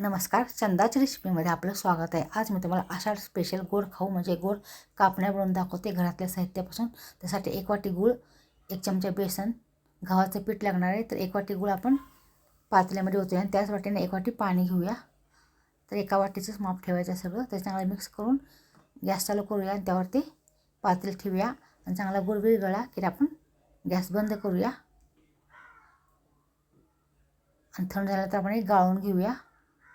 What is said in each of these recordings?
नमस्कार चंदाच्या रेसिपीमध्ये आपलं स्वागत आहे. आज मी तुम्हाला अशा स्पेशल गोड खाऊ म्हणजे गोड कापण्या बनवून दाखवते घरातल्या साहित्यापासून. त्यासाठी एक वाटी गूळ एक चमचा बेसन गव्हाचं पीठ लागणार आहे तर एक वाटी गूळ आपण पातल्यामध्ये होतो आणि त्याच वाटीने एक वाटी पाणी घेऊया. तर एका वाटीचंच माप ठेवायचं आहे सगळं ते चांगलं मिक्स करून गॅस चालू करूया आणि त्यावरती पातळी ठेवूया. आणि चांगला गुळ गळा की आपण गॅस बंद करूया. आणि थंड झालं तर आपण एक गाळून घेऊया.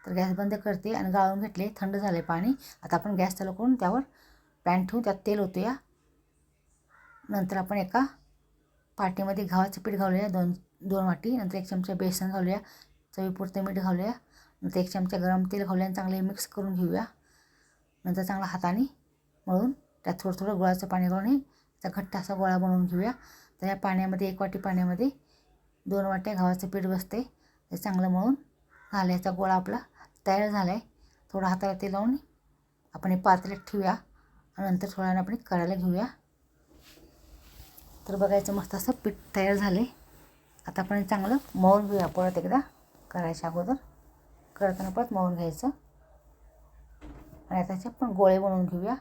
तर गॅस बंद करते आणि गाळून घेतले थंड झाले पाणी. आता आपण गॅस चालू करून त्यावर पॅन ठेवून त्यात तेल ओतूया. नंतर आपण एका पाटीमध्ये गव्हाचं पीठ घालूया दोन दोन वाटी. नंतर एक चमचा बेसन घालूया चवीपुरतं मीठ घालूया. नंतर एक चमचा गरम तेल घालूया आणि चांगले मिक्स करून घेऊया. नंतर चांगला हाताने मळून त्यात थोडं थोडं गुळाचं पाणी घालून त्याचा घट्ट असा गोळा बनवून घेऊया. तर या पाण्यामध्ये एक वाटी पाण्यामध्ये दोन वाट्या गव्हाचं पीठ बसते ते चांगलं मळून घालायचा गोळा आपला. तयार झाला आहे थोडं हाताला ते लावून आपण हे पातेल्यात ठेवूया आणि नंतर थोड्या आपण करायला घेऊया. तर बघायचं मस्त असं पीठ तयार झालं आहे आता आपण चांगलं मळून घेऊया परत एकदा करायच्या अगोदर. करताना परत मळून घ्यायचं. आणि आता त्याचे आपण गोळे बनवून घेऊया.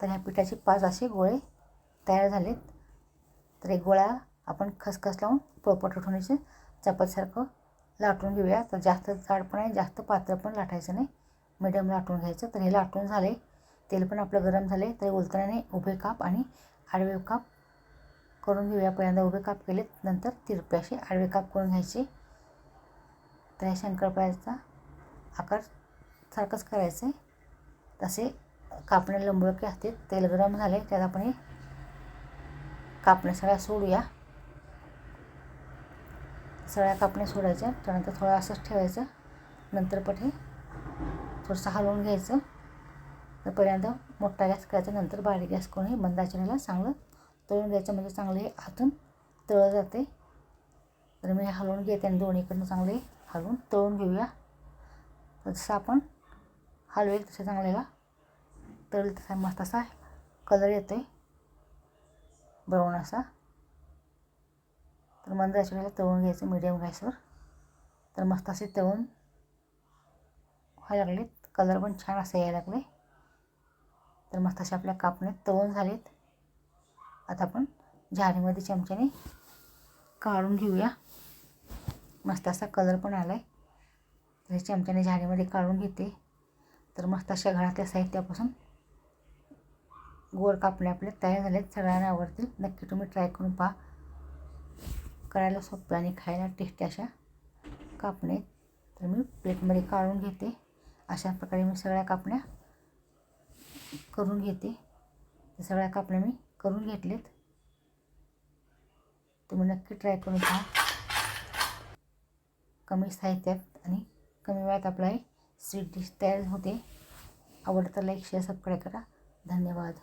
तर ह्या पिठाचे पाच असे गोळे तयार झालेत. तर एक गोळा आपण खसखस लावून पोळपट उठवण्याचे चपातसारखं लाटून घेऊया. तर जास्त जाड पण आहे जास्त पातळ पण लाटायचं नाही. मिडियम लाटून घ्यायचं. तर हे लाटून झाले. तेल पण आपलं गरम झाले. तर उलतण्याने उभे काप आणि आडवे काप करून घेऊया. पहिल्यांदा उभे काप केले नंतर तिरपे असे आडवे काप करून घ्यायचे. तर ह्या शंकरपाळ्याचा आकार सारखंच करायचं आहे तसे कापणे लंबळके असते तेल गरम झाले. त्यात आपण हे कापण्या सगळ्या सोडूया. सगळ्या कापण्या सोडायच्या त्यानंतर थोडं असंच ठेवायचं. नंतर पण हे थोडंसं हलवून घ्यायचं. तर पहिल्यांदा मोठा गॅस करायचा नंतर बारीक गॅस करून हे बंद आचेला चांगलं तळून घ्यायचं. म्हणजे चांगलं हे हातून तळलं जाते. तर मी हलवून घेते आणि दोन्हीकडनं चांगले हलवून तळून घेऊया. जसं आपण हलवेल तसं चांगल्याला तळेल तसा मस्त असा कलर येतो आहे ब्राऊन असा. तर मंद आचेला तळून घ्यायचं मिडियम गॅसवर. तर मस्त असे तळून व्हायला लागलेत. कलर पण छान असे यायला लागले. तर मस्त असे आपल्या कापण्यात तळून झालेत. आता आपण झाडीमध्ये चमच्याने काढून घेऊया. मस्त असा कलर पण आला आहे तर चमच्याने झाडीमध्ये काढून घेते. तर मस्त अशा घरातल्या साहित्यापासून गोड कापणे आपले तयार झालेत. सगळ्यांना आवडतील. नक्की तुम्ही ट्राय करून पहा. करायला सोप्या आणि खायला टेस्टी अशा कापणे. तर मी प्लेटमध्ये काढून घेते. अशा प्रकारे मी सगळ्या कापण्या करून घेते. सगळ्या कापण्या मी करून घेतलेत. तुम्ही नक्की ट्राय करून पहा. कमी साहित्यात आणि कमी वेळात आपला हे स्वीट डिश तयार होते. आवडतं लाईक शेअर सबस्क्राईब करा. धन्यवाद.